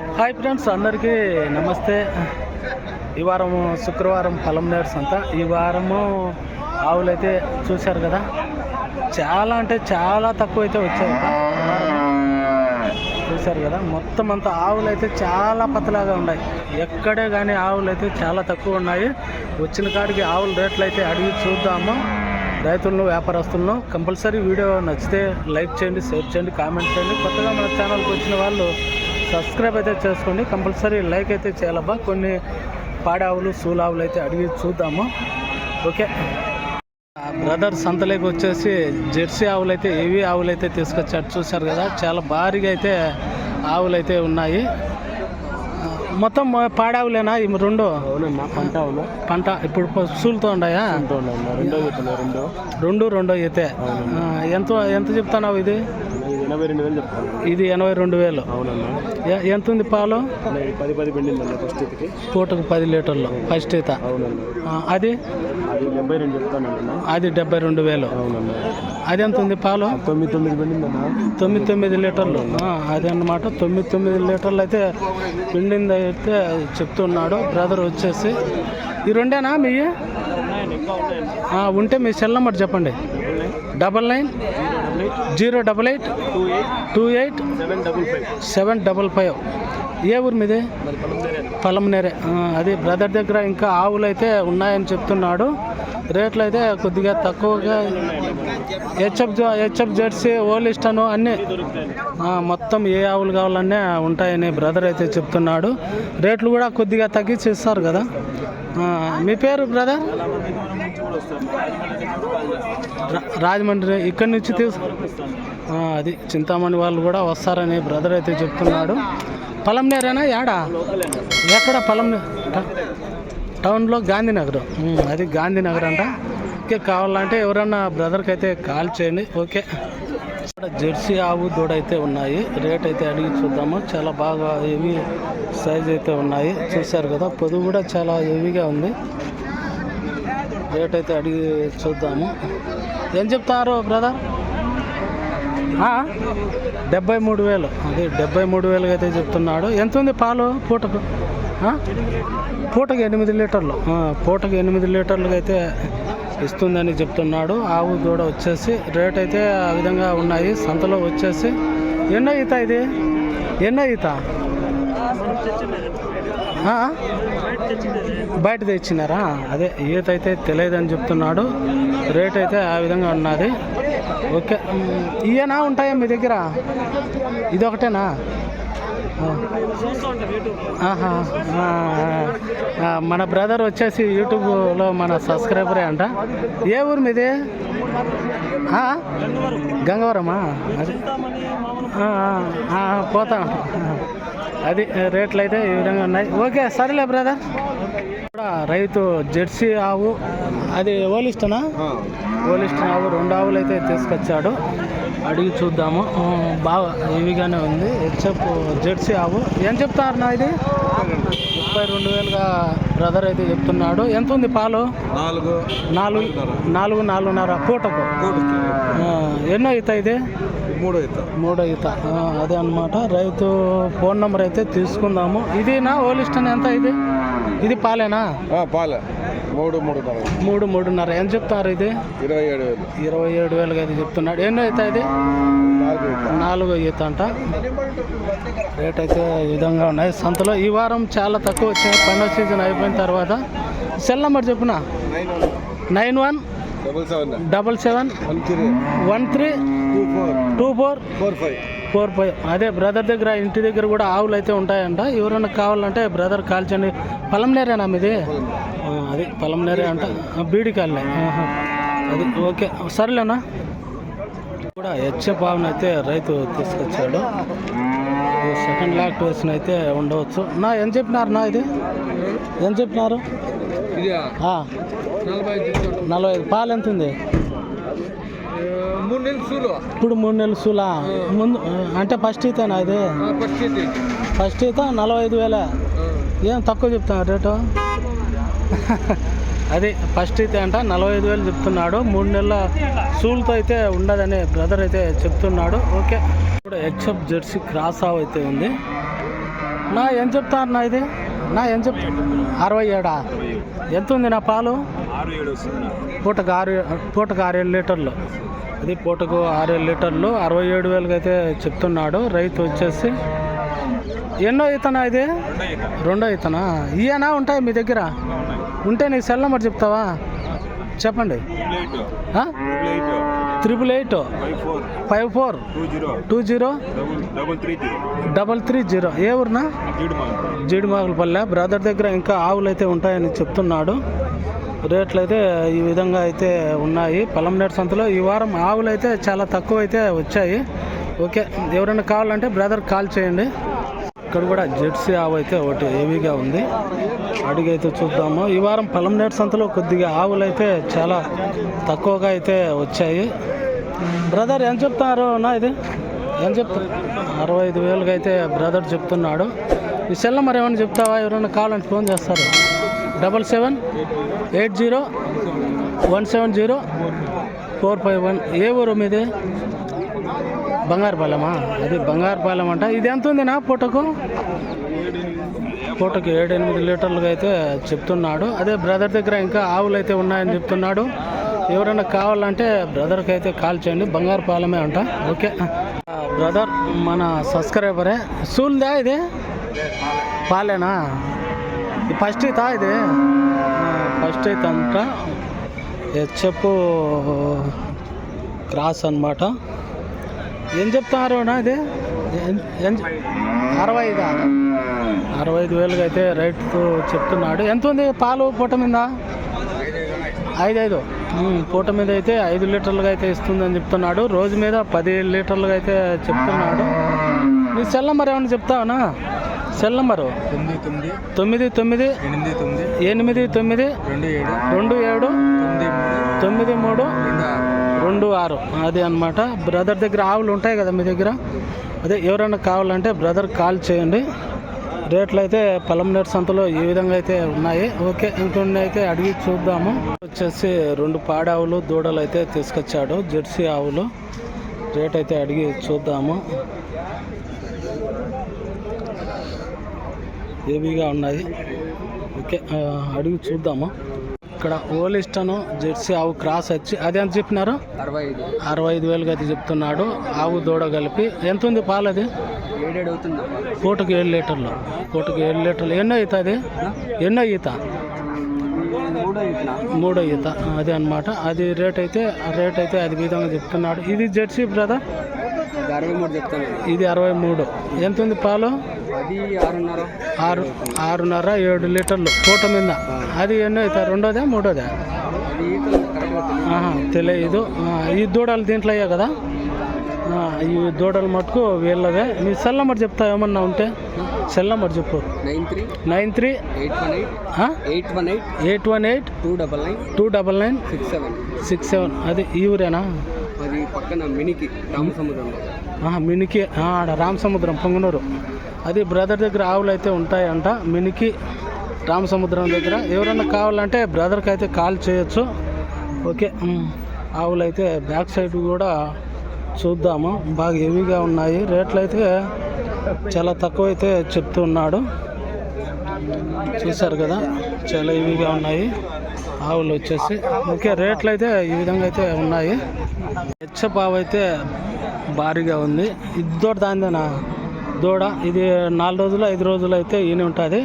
Hi friends అందరికీ నమస్తే. ఈ వారం శుక్రవారం పలం నేర్స్ అంతా. ఈ వారము ఆవులు అయితే చూశారు కదా. చాలా అంటే చాలా తక్కువ అయితే వచ్చాయి. చూశారు కదా మొత్తం అంతా ఆవులు అయితే చాలా పతలాగా ఉన్నాయి. ఎక్కడే కానీ ఆవులు అయితే చాలా తక్కువ ఉన్నాయి. వచ్చిన కాడికి ఆవుల రేట్లు అయితే అడిగి చూద్దాము. రైతులను వ్యాపారస్తులను కంపల్సరీ వీడియో నచ్చితే లైక్ చేయండి షేర్ చేయండి కామెంట్ చేయండి. కొత్తగా మన ఛానల్కి వచ్చిన వాళ్ళు సబ్స్క్రైబ్ అయితే చేసుకోండి. కంపల్సరీ లైక్ అయితే చేయాలబ్బా. కొన్ని పాడావులు సూలావులు అయితే అడిగి చూద్దాము. ఓకే. బ్రదర్ సంతలోకి వచ్చేసి జెర్సీ ఆవులు అయితే ఏవి ఆవులు అయితే తీసుకొచ్చాడు చూశారు కదా. చాలా భారీగా అయితే ఆవులు అయితే ఉన్నాయి. మొత్తం పాడావులేనా? ఈ రెండు? పంట పంట. ఇప్పుడు పశువులతో ఉన్నాయా రెండో రెండో రెండు. రెండో అయితే ఎంత ఎంత చెప్తున్నావు ఇది? ఎనభై రెండు వేలు చెప్తాను. ఇది ఎనభై రెండు వేలు. అవునన్నా. ఎంత ఉంది పాలు? అన్న, పది పది పిండిందన్న ఫస్ట్ ఇదికి పూటకు పది లీటర్లు ఫస్ట్ ఈత అవునన్నా. అది? అది డెబ్బై రెండు చెప్తానన్నా. అది డెబ్బై రెండు వేలు. అవునన్నా. అది ఎంత ఉంది పాలు? తొమ్మిది తొమ్మిది పిండిందన్నా తొమ్మిది తొమ్మిది లీటర్లు. ఆ, అదే అన్నమాట. తొమ్మిది తొమ్మిది లీటర్లు అయితే పిండింది అయితే చెప్తున్నాడు. బ్రదర్ వచ్చేసి. ఈ రెండేనా మీ? ఆ, ఉంటే మీ సెల్ నెంబర్ చెప్పండి. Double nine zero double eight two eight seven double five. ఏ ఊరు మీది? పలంనేరే పలమనేరే అది బ్రదర్ దగ్గర ఇంకా ఆవులు అయితే ఉన్నాయని చెప్తున్నాడు. రేట్లు అయితే కొద్దిగా తక్కువగా హెచ్ఎఫ్ హెచ్ఎఫ్ జెర్సీ ఓలిస్టను అన్నీ మొత్తం ఏ ఆవులు కావాలన్నీ ఉంటాయని బ్రదర్ అయితే చెప్తున్నాడు. రేట్లు కూడా కొద్దిగా తగ్గించి ఇస్తారు కదా మీ పేరు బ్రదర్? రా- రాజమండ్రి ఇక్కడి నుంచి తీసు అది చింతామణి వాళ్ళు కూడా వస్తారని బ్రదర్ అయితే చెప్తున్నాడు. పలంనేరేనా యాడా? ఎక్కడ పలం టౌన్లో గాంధీనగర్. అది గాంధీనగర్ అంట. ఓకే కావాలంటే ఎవరన్నా బ్రదర్కి అయితే కాల్ చేయండి. ఓకే. జెర్సీ ఆవు దూడ అయితే ఉన్నాయి. రేట్ అయితే అడిగి చూద్దాము. చాలా బాగా హెవీ సైజ్ అయితే ఉన్నాయి. చూశారు కదా పొదువు కూడా చాలా హెవీగా ఉంది. రేట్ అయితే అడిగి చూద్దాము. ఏం చెప్తారు బ్రదర్? డెబ్బై మూడు వేలు. అది డెబ్బై మూడు వేలుగా అయితే చెప్తున్నాడు. ఎంత ఉంది పాలు పూటకు? పూటకు ఎనిమిది లీటర్లు. పూటకు ఎనిమిది లీటర్లుగా అయితే ఇస్తుందని చెప్తున్నాడు. ఆవు దూడ వచ్చేసి రేట్ అయితే ఆ విధంగా ఉన్నాయి. సంతలో వచ్చేసి ఎన్నో ఈత ఇది? ఎన్నో ఈత? బయట తెచ్చినారా? అదే ఈత అయితే తెలియదని చెప్తున్నాడు. రేట్ అయితే ఆ విధంగా ఉన్నది. ఓకే ఇవేనా ఉంటాయా మీ దగ్గర? ఇది ఒకటేనా మన బ్రదర్ వచ్చేసి యూట్యూబ్లో మన సబ్స్క్రైబరే అంట. ఏ ఊరు మీది? గంగవరమా? పోతా అది రేట్లు అయితే ఈ విధంగా ఉన్నాయి. ఓకే సరేలే బ్రదర్ కూడా రైతు జెర్సీ ఆవు అది ఓలిస్టనా? ఓలిస్టన్ ఆవు రెండు ఆవులు అయితే తీసుకొచ్చాడు. అడిగి చూద్దాము. బాగా హెవీగానే ఉంది. హెచ్ఎఫ్ జెర్సీ ఆవు. ఏం చెప్తారు నా ఇది? ముప్పై రెండు వేలుగా బ్రదర్ అయితే చెప్తున్నాడు. ఎంత ఉంది పాలు? నాలుగు. నాలుగు నాలుగు నాలుగున్నర పూటకు. ఎన్నో ఈత ఇది? మూడు అవుతా మూడో ఈత అదే అన్నమాట. రైతు ఫోన్ నెంబర్ అయితే తీసుకుందాము. ఇది నా ఓలిస్టన్ ఎంత ఇది? ఇది పాలేనా? పాల. మూడు మూడు మూడు మూడున్నర. ఎంత చెప్తారు ఇది? ఇరవై ఏడు వేలు. ఇరవై ఏడు వేలుగా అయితే చెప్తున్నాడు. ఎన్నో ఈత ఇది? నాలుగు ఈత అంట. రేట్ అయితే ఈ విధంగా ఉన్నాయి. సంతలో ఈ వారం చాలా తక్కువ వచ్చినాయి. పండుగ సీజన్ అయిపోయిన తర్వాత. సెల్ నెంబర్ చెప్పున? Nine one double seven. Double seven one three. One three two four four five four five అదే బ్రదర్ దగ్గర ఇంటి దగ్గర కూడా ఆవులు అయితే ఉంటాయంట. ఎవరైనా కావాలంటే బ్రదర్ కాల్ చేయండి. పొలంనేరేనా మీది? అది పొలంనేరే అంట. బీడి ఆహా. అది ఓకే. సరేలేనా? కూడా హెచ్ఎఫ్ ఆవును అయితే రైతు తీసుకొచ్చాడు. సెకండ్ లాక్టివేషన్ అయితే ఉండవచ్చు. నా ఏం చెప్పినారు నా ఇది? ఏం చెప్పినారు? నలభై ఐదు. పాలు ఎంత ఉంది? ఇప్పుడు మూడు నెలలు సూలా? ముందు అంటే ఫస్ట్ ఈతేనా ఇది? ఫస్ట్ ఈత నలభై ఐదు వేల. ఏం తక్కువ చెప్తాను రేటు? అది ఫస్ట్ అయితే అంట నలభై ఐదు వేలు చెప్తున్నాడు. మూడు నెలల సూల్తో అయితే ఉండదని బ్రదర్ అయితే చెప్తున్నాడు. ఓకే. ఇప్పుడు హెచ్ఎఫ్ జెర్సీ క్రాస్ ఆవ్ అయితే ఉంది. నా ఏం చెప్తారు నా ఇది? నా ఏం చెప్తా అరవై ఏడా? ఎంత ఉంది నా పాలు? ఆరు ఏడు వస్తుంది? పూటకు ఆరు పూటకు ఆరు ఏడు లీటర్లు. ఇది పూటకు ఆరు ఏడు లీటర్లు. అరవై ఏడు వేలకి అయితే చెప్తున్నాడు. రైతు వచ్చేసి ఎన్నో ఇతనా ఇది? రెండో ఇతనా? ఇయనా ఉంటాయి మీ దగ్గర? ఉంటే నీకు సెల్ నెంబర్ చెప్తావా? చెప్పండి? Triple eight. Five four. Two zero. Double three zero. ఏ ఊరినా? జీడి మా జీడిమాకులపల్లె బ్రదర్ దగ్గర ఇంకా ఆవులు అయితే ఉంటాయని చెప్తున్నాడు. రేట్లు అయితే ఈ విధంగా అయితే ఉన్నాయి. పలంనేటి సంతలో ఈ వారం ఆవులు అయితే చాలా తక్కువ అయితే వచ్చాయి. ఓకే ఎవరైనా కావాలంటే బ్రదర్ కాల్ చేయండి. ఇక్కడ కూడా జెర్సీ ఆవు అయితే ఒకటి హెవీగా ఉంది. అడిగైతే చూద్దాము. ఈ వారం పలంనేటి సంతలో కొద్దిగా ఆవులు అయితే చాలా తక్కువగా అయితే వచ్చాయి. బ్రదర్ ఎంత చెప్తారు నా ఇది? ఏం చెప్తా అరవై ఐదు వేలుగా అయితే బ్రదర్ చెప్తున్నాడు. ఈ సెల్ మరి ఏమైనా చెప్తావా? ఎవరైనా కావాలంటే ఫోన్ చేస్తారు. Double seven eight zero one seven zero four five one. ఏ ఊరు మీది? బంగారుపాలెమా? అది బంగారుపాలెం అంట. ఇది ఎంత ఉంది నా పూటకు పూటకు ఏడు ఎనిమిది లీటర్లుగా అయితే చెప్తున్నాడు. అదే బ్రదర్ దగ్గర ఇంకా ఆవులు అయితే ఉన్నాయని చెప్తున్నాడు. ఎవరైనా కావాలంటే బ్రదర్కి అయితే కాల్ చేయండి. బంగారుపాలెమే అంట. ఓకే. బ్రదర్ మన సబ్స్క్రైబరే. సూల్దా ఇది? పాలేనా? ఫస్ట్ ఇతా ఇది. ఫస్ట్ అయితే అంట. హెచ్ఎఫ్ క్రాస్ అన్నమాట. ఏం చెప్తున్నారు ఇది? అరవై ఐదా అరవై ఐదు వేలుగా అయితే రైతు చెప్తున్నాడు. ఎంత ఉంది పాలు పూట మీద? ఐదు ఐదు. పూట మీద అయితే ఐదు లీటర్లుగా అయితే ఇస్తుందని చెప్తున్నాడు. రోజు మీద పది లీటర్లుగా అయితే చెప్తున్నాడు. నీ సెల్ నెంబర్ ఏమైనా చెప్తావునా సెల్ నెంబరు? తొమ్మిది తొమ్మిది. తొమ్మిది తొమ్మిది. ఎనిమిది తొమ్మిది. ఎనిమిది తొమ్మిది. రెండు ఏడు. రెండు ఏడు. తొమ్మిది మూడు. రెండు ఆరు. అది అన్నమాట. బ్రదర్ దగ్గర ఆవులు ఉంటాయి కదా మీ దగ్గర? అదే ఎవరైనా కావాలంటే బ్రదర్ కాల్ చేయండి. రేట్లు అయితే పలంనేరు సంతలో ఈ విధంగా అయితే ఉన్నాయి? ఓకే ఇంకొన్ని అయితే అడిగి చూద్దాము. వచ్చేసి రెండు పాడావులు దూడలు అయితే తీసుకొచ్చాడు. జెర్సీ ఆవులు. రేట్ అయితే అడిగి చూద్దాము. హెవీగా ఉన్నాయి. ఓకే అడిగి చూద్దాము? ఇక్కడ ఓలిస్టను జెర్సీ ఆవు క్రాస్ వచ్చి అది ఎంత చెప్పినారు? అరవై ఐదు. అరవై ఐదు వేలుగా అయితే చెప్తున్నాడు. ఆవు దూడ కలిపి ఎంత ఉంది పాలు అది? పూటకు ఏడు లీటర్లు. పూటకు ఏడు లీటర్లు. ఎన్నో ఈత అది? ఎన్నో ఈత. మూడో ఈత. అది అన్నమాట. అది రేట్ అయితే రేట్ అయితే అది విధంగా చెప్తున్నాడు. ఇది జెర్సీ బ్రదర్? ఇది అరవై మూడు. ఎంత ఉంది పాలు ఆరు ఆరున్నర ఏడు లీటర్లు పూట మీద. అది ఎన్నో అవుతాయి? రెండోదా మూడోదా? తెలియదు ఈ దూడలు దీంట్లో అయ్యా కదా? ఈ దూడలు మటుకు వీళ్ళవే. నీ సెల్ నెంబర్ చెప్తా ఏమన్నా ఉంటే? సెల్ నెంబర్ చెప్పు. Nine three nine three eight one eight eight one eight two double nine two double nine six seven. Six seven. అది ఈ ఊరేనా? పక్కన మినికి రామసముద్రంలో మినికి ఆడ రామసముద్రం పొంగనూరు. అది బ్రదర్ దగ్గర ఆవులు అయితే ఉంటాయంట. మినికి రామసముద్రం దగ్గర. ఎవరైనా కావాలంటే బ్రదర్కి అయితే కాల్ చేయొచ్చు. ఓకే ఆవులు అయితే బ్యాక్ సైడ్ కూడా చూద్దాము. బాగా హెవీగా ఉన్నాయి. రేట్లు అయితే చాలా తక్కువ అయితే చెప్తున్నాడు. చూసారు కదా చాలా ఇవిగా ఉన్నాయి. ఆవులు వచ్చేసి ఓకే రేట్లు అయితే ఈ విధంగా అయితే ఉన్నాయి. హెచ్చపావు అయితే భారీగా ఉంది. ఇది దూడ దూడ. ఇది నాలుగు రోజులు ఐదు రోజులు అయితే ఈయన ఉంటుంది.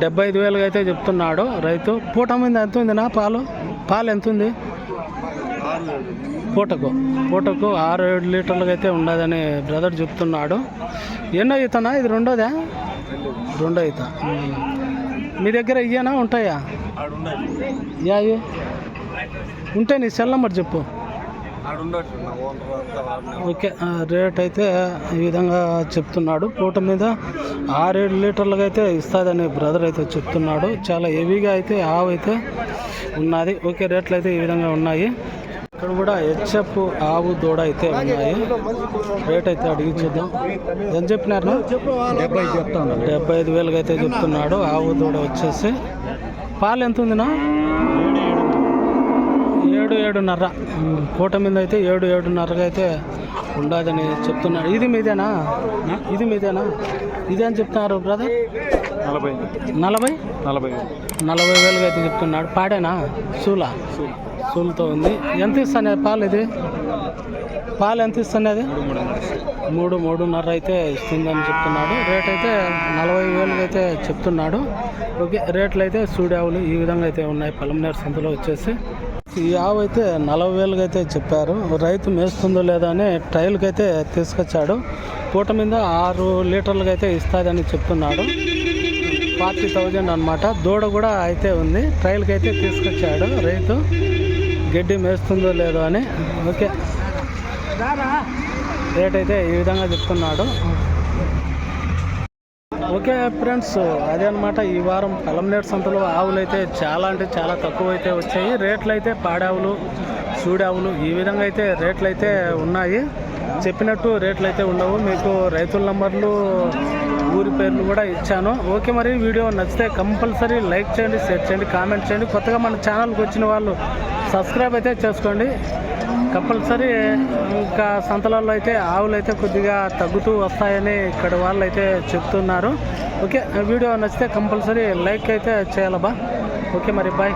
డెబ్బై ఐదు వేలుగా అయితే చెప్తున్నాడు రైతు. పూట మీద ఎంత ఉంది నా పాలు? పాలు ఎంత ఉంది? పూటకు. పూటకు ఆరు ఏడు లీటర్లుగా అయితే ఉండదని బ్రదర్ చెప్తున్నాడు. ఎన్నో ఈతనా? ఇది రెండోదా? రెండో ఈత. మీ దగ్గర ఇయ్యనా? ఉంటాయా? యా ఇయ్యి. ఉంటే నీ సెల్ నెంబర్ చెప్పు. ఓకే రేట్ అయితే ఈ విధంగా చెప్తున్నాడు. పూట మీద ఆరేడు లీటర్లుగా అయితే ఇస్తుందని బ్రదర్ అయితే చెప్తున్నాడు. చాలా హెవీగా అయితే ఆవు అయితే ఉన్నది. ఓకే రేట్లు అయితే ఈ విధంగా ఉన్నాయి. ఇక్కడ కూడా హెచ్ఎఫ్ ఆవు దూడ అయితే ఉన్నాయి. రేట్ అయితే అడిగి చూద్దాం. ఎంత చెప్పినారు? డెబ్బై చెప్తాను. డెబ్బై ఐదు వేలుగా అయితే చెప్తున్నాడు. ఆవు దూడ వచ్చేసి పాలు ఎంత ఉందినా? ఏడు ఏడున్నర. పూట మీద అయితే ఏడు ఏడున్నరగా అయితే ఉండదని చెప్తున్నాడు. ఇది మీదేనా? ఇది మీదేనా? ఇదే అని చెప్తున్నారు బ్రదర్? నలభై. నలభై? నలభై. నలభై వేలుగా అయితే చెప్తున్నాడు. పాడేనా? సూలా. సూలుతో ఉంది. ఎంత ఇస్తాను పాలు ఇది? పాలు ఎంత ఇస్తున్నది మూడు మూడున్నర అయితే ఇస్తుందని చెప్తున్నాడు. రేట్ అయితే నలభై వేలకి అయితే చెప్తున్నాడు. ఓకే రేట్లు అయితే సూడావులు ఈ విధంగా అయితే ఉన్నాయి. పలమనేరు సంతలో వచ్చేసి ఈ ఆవు అయితే నలభై వేలకి అయితే చెప్పారు. రైతు మేస్తుందో లేదా అని ట్రయల్కి అయితే తీసుకొచ్చాడు. పూట మీద ఆరు లీటర్లకి అయితే ఇస్తుందని చెప్తున్నాడు. ఫార్టీ థౌజండ్ అనమాట దూడ కూడా అయితే ఉంది. ట్రయల్కి అయితే తీసుకొచ్చాడు రైతు. గడ్డి మేస్తుందో లేదో అని. ఓకే. రేట్ అయితే ఈ విధంగా చెప్తున్నాడు. ఓకే ఫ్రెండ్స్ అదే అనమాట ఈ వారం పలంనేరు సంతలో ఆవులు అయితే చాలా అంటే చాలా తక్కువ అయితే వచ్చాయి. రేట్లు అయితే పాడావులు సూడావులు ఈ విధంగా అయితే రేట్లు అయితే ఉన్నాయి. చెప్పినట్టు రేట్లు అయితే ఉండవు. మీకు రైతుల నంబర్లు ఊరి పేర్లు కూడా ఇచ్చాను. ఓకే మరి వీడియో నచ్చితే కంపల్సరీ లైక్ చేయండి షేర్ చేయండి కామెంట్ చేయండి. కొత్తగా మన ఛానల్కి వచ్చిన వాళ్ళు సబ్స్క్రైబ్ అయితే చేసుకోండి. కంపల్సరీ ఇంకా సంతలలో అయితే ఆవులు అయితే కొద్దిగా తగ్గుతూ వస్తాయని ఇక్కడ వాళ్ళు అయితే చెప్తున్నారు. ఓకే వీడియో నచ్చితే కంపల్సరీ లైక్ అయితే చేయాలబ్బా. ఓకే మరి బాయ్.